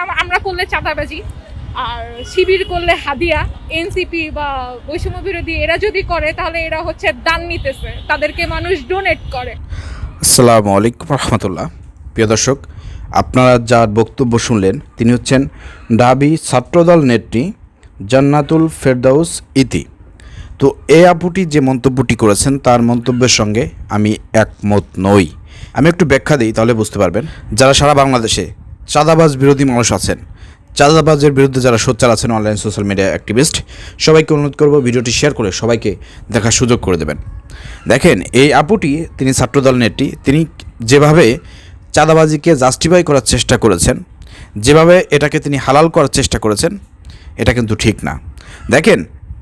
আম- আমরা করলে চাঁদাবাজি, আর শিবির করলে হাদিয়া, এনসিপি বা বৈষম্য বিরোধী এরা যদি করে, তাহলে এরা হচ্ছে দান নিতেছে। তাদেরকে মানুষ ডোনেট করে। আসসালামু আলাইকুম রহমতুল্লাহ। প্রিয় দর্শক, আপনারা যার বক্তব্য শুনলেন, তিনি হচ্ছেন ডাবি ছাত্রদল নেত্রী জান্নাতুল ফেরদাউস ইতি। তো এ আপুটি যে মন্তব্যটি করেছেন, তার মন্তব্যের সঙ্গে আমি একমত নই। আমি একটু ব্যাখ্যা দিই, তাহলে বুঝতে পারবেন। যারা সারা বাংলাদেশে চাঁদাবাজ বিরোধী মানুষ আছেন। চাঁদাবাজের বিরুদ্ধে যারা সোচ্চার আছেন অনলাইন সোশ্যাল মিডিয়া অ্যাক্টিভিস্ট সবাইকে অনুরোধ করব ভিডিওটি শেয়ার করে সবাইকে দেখার সুযোগ করে দেবেন। দেখেন, এই আপুটি, তিনি ছাত্রদল নেত্রী, তিনি যেভাবে চাঁদাবাজিকে জাস্টিফাই করার চেষ্টা করেছেন, যেভাবে এটাকে তিনি হালাল করার চেষ্টা করেছেন, এটা কিন্তু ঠিক না। দেখেন,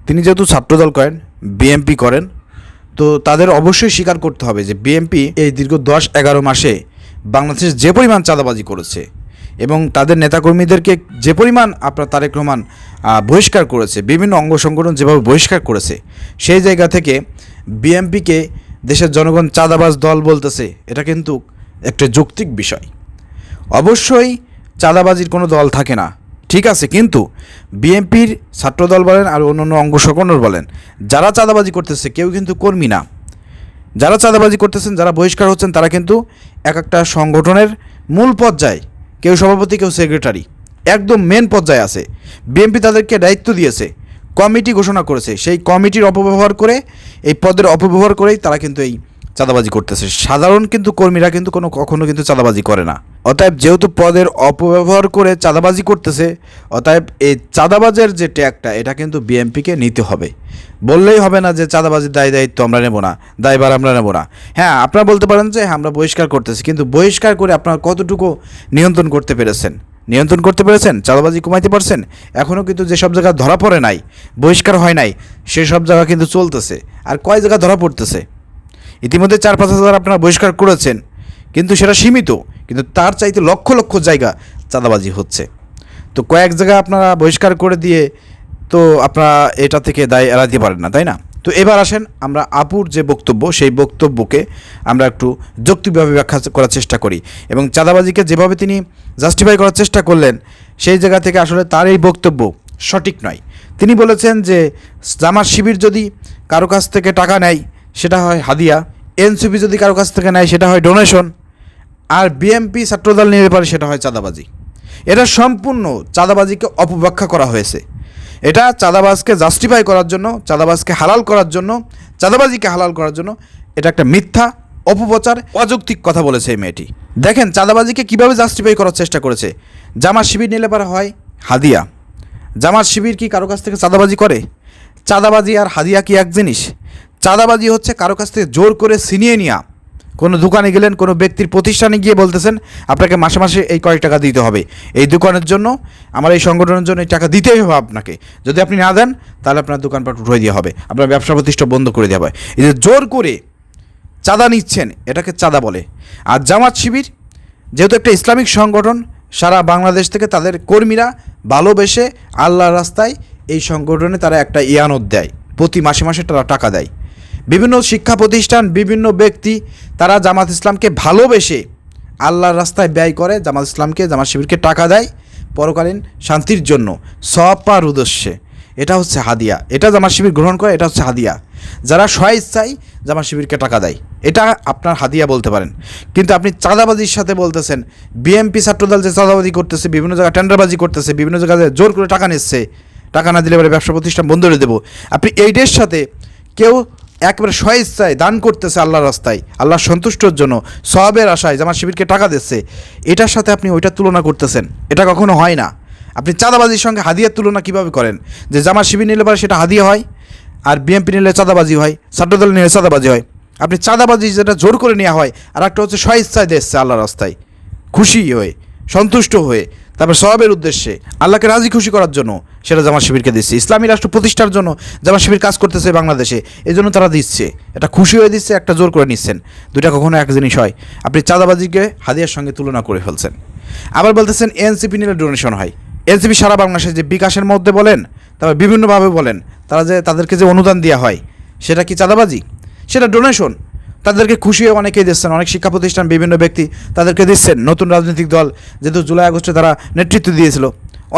তিনি যেহেতু ছাত্রদল করেন বিএমপি করেন, তো তাদের অবশ্যই স্বীকার করতে হবে যে বিএমপি এই দীর্ঘ দশ এগারো মাসে বাংলাদেশে যে পরিমাণ চাঁদাবাজি করেছে এবং তাদের নেতাকর্মীদেরকে যে পরিমাণ আপনার তারেক রহমান বহিষ্কার করেছে, বিভিন্ন অঙ্গ সংগঠন যেভাবে বহিষ্কার করেছে, সেই জায়গা থেকে বিএমপিকে দেশের জনগণ চাঁদাবাজ দল বলতেছে, এটা কিন্তু একটা যৌক্তিক বিষয়। অবশ্যই চাঁদাবাজির কোনো দল থাকে না, ঠিক আছে, কিন্তু বিএনপির ছাত্রদল বলেন আর অন্য অন্য অঙ্গ সংগঠন বলেন, যারা চাঁদাবাজি করতেছে কেউ কিন্তু কর্মী না। যারা চাঁদাবাজি করতেছেন, যারা বহিষ্কার হচ্ছেন, তারা কিন্তু এক একটা সংগঠনের মূল পর্যায়ে কেউ সভাপতি, কেউ সেক্রেটারি। একদম মেন পর্যায়ে আছে। বিএনপি তাদেরকে দায়িত্ব দিয়েছে, কমিটি ঘোষণা করেছে। সেই কমিটির অপব্যবহার করে, এই পদের অপব্যবহার করেই তারা কিন্তু এই চাঁদাবাজি করতেছে। সাধারণ কিন্তু কর্মীরা কিন্তু কোনো, কখনো কিন্তু চাঁদাবাজি করে না। অতএব যেহেতু পদের অপব্যবহার করে চাঁদাবাজি করতেছে অতএব এই চাঁদাবাজের যে ট্যাগটা এটা কিন্তু বিএমপিকে নিতে হবে। বললেই হবে না যে চাঁদাবাজির দায় দায়িত্ব আমরা নেব না দায়ভার আমরা নেব না। হ্যাঁ আপনারা বলতে পারেন যে হ্যাঁ, আমরা বহিষ্কার করতেছি কিন্তু বহিষ্কার করে আপনারা কতটুকু নিয়ন্ত্রণ করতে পেরেছেন? নিয়ন্ত্রণ করতে পেরেছেন? চাঁদাবাজি কমাইতে পারছেন? এখনও কিন্তু যেসব জায়গা ধরা পড়ে নাই বহিষ্কার হয় নাই সেসব জায়গা কিন্তু চলতেছে আর কয় জায়গা ধরা পড়তেছে? ইতিমধ্যে চার পাঁচ হাজার আপনারা বহিষ্কার করেছেন কিন্তু সেটা সীমিত। কিন্তু তার চাইতে লক্ষ লক্ষ জায়গা চাঁদাবাজি হচ্ছে। তো কয়েক জায়গায় আপনারা বহিষ্কার করে দিয়ে তো আপনারা এটা থেকে দায় এড়াতে পারেন না, তাই না? তো এবার আসেন আমরা আপুর যে বক্তব্য, সেই বক্তব্যকে আমরা একটু যৌক্তিকভাবে ব্যাখ্যা করার চেষ্টা করি এবং চাঁদাবাজিকে যেভাবে তিনি জাস্টিফাই করার চেষ্টা করলেন, সেই জায়গা থেকে আসলে তার এই বক্তব্য সঠিক নয়। তিনি বলেছেন যে জামার শিবির যদি কারও কাছ থেকে টাকা নেয়, সেটা হয় হাদিয়া। এনসিপি যদি কারও কাছ থেকে নেয়, সেটা হয় ডোনেশন আর বিএমপি ছাত্রদল নিতে পারে সেটা হয় চাঁদাবাজি। এটা সম্পূর্ণ চাঁদাবাজিকে অপব্যাখ্যা করা হয়েছে। এটা চাঁদাবাজকে জাস্টিফাই করার জন্য, চাঁদাবাজকে হালাল করার জন্য, চাঁদাবাজিকে হালাল করার জন্য এটা একটা মিথ্যা, অপপ্রচার, অযৌক্তিক কথা বলেছে এই মেয়েটি। দেখেন, চাঁদাবাজিকে কীভাবে জাস্টিফাই করার চেষ্টা করেছে? জামার শিবির নিলে পারা হয় হাদিয়া। জামার শিবির কি কারও কাছ থেকে চাঁদাবাজি করে? চাঁদাবাজি আর হাদিয়া কি এক জিনিস? চাঁদাবাজি হচ্ছে কারও কাছ থেকে জোর করে ছিনিয়ে নেওয়া। কোনো দোকানে গেলেন, কোনো ব্যক্তির প্রতিষ্ঠানে গিয়ে বলতেছেন, আপনাকে মাসে মাসে এই কয়েক টাকা দিতে হবে। এই দোকানের জন্য, আমার এই সংগঠনের জন্য এই টাকা দিতেই হবে আপনাকে। যদি আপনি না দেন, তাহলে আপনার দোকানপাট উঠে দেওয়া হবে। আপনার ব্যবসা প্রতিষ্ঠা বন্ধ করে দেওয়া হবে। এই যে জোর করে চাঁদা নিচ্ছেন, এটাকে চাঁদা বলে। আর জামাত শিবির, যেহেতু একটা ইসলামিক সংগঠন, সারা বাংলাদেশ থেকে তাদের কর্মীরা ভালোবেসে আল্লাহর রাস্তায় এই সংগঠনে তারা একটা ইয়ানত দেয়। প্রতি মাসে মাসে তারা টাকা দেয়। বিভিন্ন শিক্ষা প্রতিষ্ঠান, বিভিন্ন ব্যক্তি, তারা জামাত ইসলামকে ভালোবেসে আল্লাহর রাস্তায় ব্যয় করে, জামাত ইসলামকে, জামাত শিবিরকে টাকা দেয় পরকালীন শান্তির জন্য। সব পার উদ্দেশ্যে। এটা হচ্ছে হাদিয়া। এটা জামাত শিবির গ্রহণ করে, এটা হচ্ছে হাদিয়া। যারা স্বইচ্ছায় জামাত শিবিরকে টাকা দেয়, এটা আপনার হাদিয়া বলতে পারেন। কিন্তু আপনি চাঁদাবাজির সাথে বলতেছেন বিএমপি ছাত্রদল যে চাঁদাবাজি করতেছে, বিভিন্ন জায়গায় টেন্ডারবাজি করতেছে, বিভিন্ন জায়গায় জোর করে টাকা নিচ্ছে, টাকা না দিলে এবারে ব্যবসা প্রতিষ্ঠান বন্ধ করে দেবো। আপনি এইটার সাথে কেউ একেবারে স্বইচ্ছায় দান করতেছে আল্লাহর রাস্তায় আল্লাহর সন্তুষ্টর জন্য সবের আশায় জামাত শিবিরকে টাকা দিচ্ছে, এটার সাথে আপনি ওইটার তুলনা করতেছেন। এটা কখনো হয় না। আপনি চাঁদাবাজির সঙ্গে হাদিয়ার তুলনা কীভাবে করেন? যে জামাত শিবির নিলে পরে সেটা হাদিয়া হয়, আর বিএমপি নিলে চাঁদাবাজি হয়, ছাত্রদল নিলে চাঁদাবাজি হয়। আপনি চাঁদাবাজি যেটা জোর করে নেওয়া হয়, আর একটা হচ্ছে স্বইচ্ছায় দিচ্ছে আল্লাহর রাস্তায়। খুশি হয়ে, সন্তুষ্ট হয়ে তারপর সবের উদ্দেশ্যে আল্লাহকে রাজি খুশি করার জন্য সেটা জামা শিবিরকে দিচ্ছে। ইসলামী রাষ্ট্র প্রতিষ্ঠার জন্য জামা শিবির কাজ করতেছে বাংলাদেশে এই জন্য তারা দিচ্ছে। এটা খুশি হয়ে দিচ্ছে, একটা জোর করে নিচ্ছেন। দুইটা কখনো এক জিনিস হয়, আপনি চাঁদাবাজিকে হাদিয়ার সঙ্গে তুলনা করে ফেলছেন। আবার বলতেছেন, এনসিপি নিলে ডোনেশন হয়। এনসিপি সারা বাংলাদেশে যে বিকাশের মধ্যে বলেন, তারপর বিভিন্নভাবে বলেন, তারা যে তাদেরকে যে অনুদান দেওয়া হয়, সেটা কি চাঁদাবাজি? সেটা ডোনেশন তাদেরকে খুশি হয়ে অনেকেই দিচ্ছেন, অনেক শিক্ষা প্রতিষ্ঠান, বিভিন্ন ব্যক্তি তাদেরকে দিচ্ছেন। নতুন রাজনৈতিক দল যেহেতু জুলাই আগস্টে তারা নেতৃত্ব দিয়েছিল,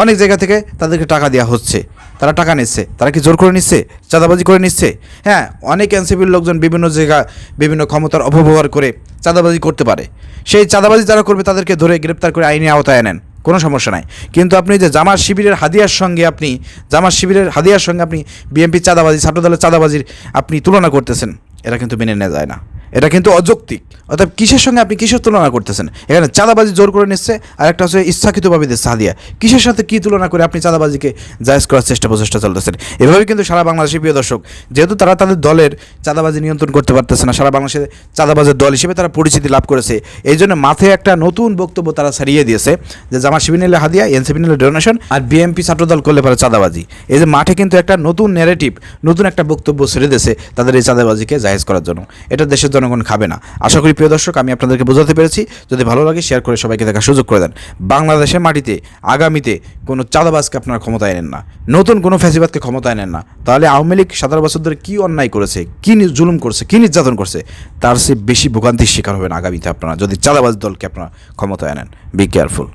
অনেক জায়গা থেকে তাদেরকে টাকা দেওয়া হচ্ছে। তারা টাকা নিচ্ছে, তারা কি জোর করে নিচ্ছে, চাঁদাবাজি করে নিচ্ছে? হ্যাঁ অনেক এনসিপির লোকজন বিভিন্ন জায়গা, বিভিন্ন ক্ষমতার অপব্যবহার করে চাঁদাবাজি করতে পারে। সেই চাঁদাবাজি যারা করবে তাদেরকে ধরে গ্রেপ্তার করে আইনি আওতায় আনেন, কোনো সমস্যা নাই। কিন্তু আপনি যে জামার শিবিরের হাদিয়ার সঙ্গে আপনি জামার শিবিরের হাদিয়ার সঙ্গে আপনি বিএনপি চাঁদাবাজি, ছাত্রদলের চাঁদাবাজির আপনি তুলনা করতেছেন। এটা কিন্তু মেনে নেওয়া যায় না। এটা কিন্তু অযৌক্তিক। অর্থাৎ কিসের সঙ্গে আপনি কিসের তুলনা করতেছেন? এখানে চাঁদাবাজি জোর করে নিচ্ছে আর একটা হচ্ছে ইচ্ছাকৃতভাবে দিচ্ছে হাদিয়া কিসের সাথে কী তুলনা করে আপনি চাঁদাবাজিকে জায়জ করার চেষ্টা প্রচেষ্টা চলতেছেন? এভাবে কিন্তু সারা বাংলাদেশের প্রিয় দর্শক, যেহেতু তারা তাদের দলের চাঁদাবাজি নিয়ন্ত্রণ করতে পারতেছে না, সারা বাংলাদেশে চাঁদাবাজের দল হিসেবে তারা পরিচিতি লাভ করেছে। এই জন্য মাথায় একটা নতুন বক্তব্য তারা ছাড়িয়ে দিয়েছে যে জামা শিবির হাদিয়া, এনসিপি নিলে ডোনেশন আর বিএমপি ছাত্রদল করলে পারে চাঁদাবাজি। এই যে মাঠে কিন্তু একটা নতুন ন্যারেটিভ নতুন একটা বক্তব্য ছেড়ে দিয়েছে তাদের এই চাঁদাবাজিকে জাহেজ করার জন্য। এটা দেশের জনগণ খাবে না। আশা করি প্রিয় দর্শক, আমি আপনাদেরকে বোঝাতে পেরেছি। যদি ভালো লাগে শেয়ার করে সবাইকে দেখার সুযোগ করে দেন। বাংলাদেশের মাটিতে, আগামীতে কোনো চাঁদাবাজকে আপনারা ক্ষমতায় নেন না। নতুন কোনো ফ্যাসিবাদকে ক্ষমতায় নেন না। তাহলে আওয়ামী লীগ সতেরো বছর ধরে কী অন্যায় করেছে, কী জুলুম করছে, কী নির্যাতন করছে, তার সে বেশি ভোগান্তির শিকার হবেন আগামীতে আপনারা, যদি চাঁদাবাজ দলকে আপনারা ক্ষমতায় আনেন। Be careful